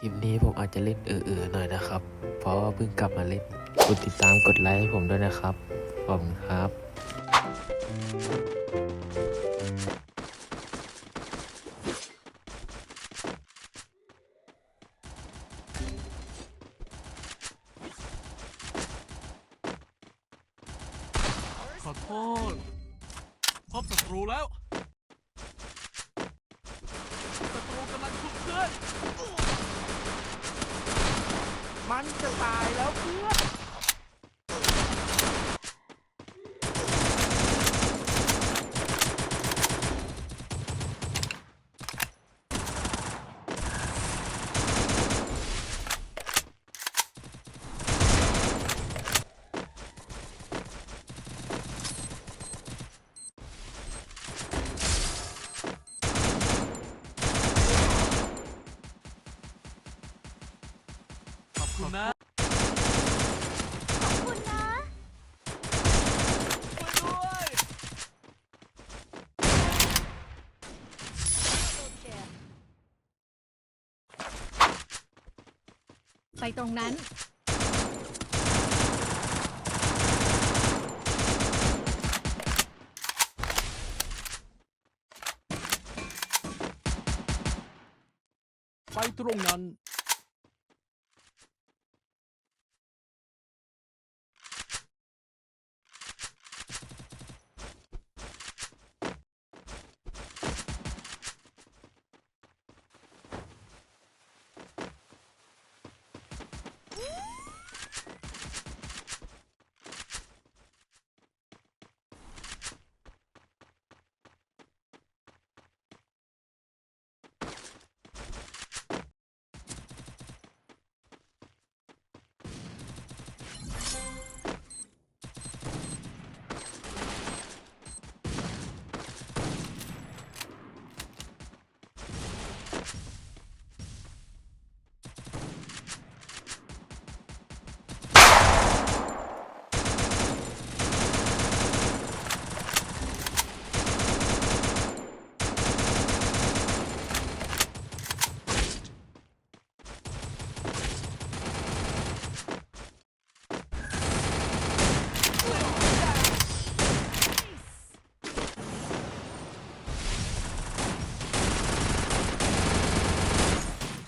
คลิปนี้ผมอาจจะเล่นเออๆหน่อยนะครับ เพราะว่าเพิ่งกลับมาเล่นกดติดตามกดไลค์ให้ผมด้วยนะครับ ขอบคุณครับขอโทษพบศัตรูแล้ว ศัตรูกำลังทุบเพื่อน มันจะตายแล้วเพื่อน คุณนะ ขอบคุณนะช่วยด้วยไปตรงนั้น ไปตรงนั้น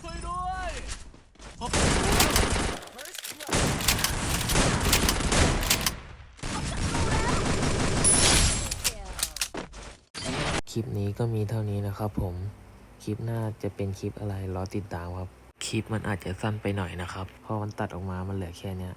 ช่วยด้วยพบศัตรู คลิปนี้ก็มีเท่านี้นะครับผม คลิปหน้าจะเป็นคลิปอะไรรอติดตามครับ คลิปมันอาจจะสั้นไปหน่อยนะครับเพราะมันตัดออกมามันเหลือแค่เนี้ย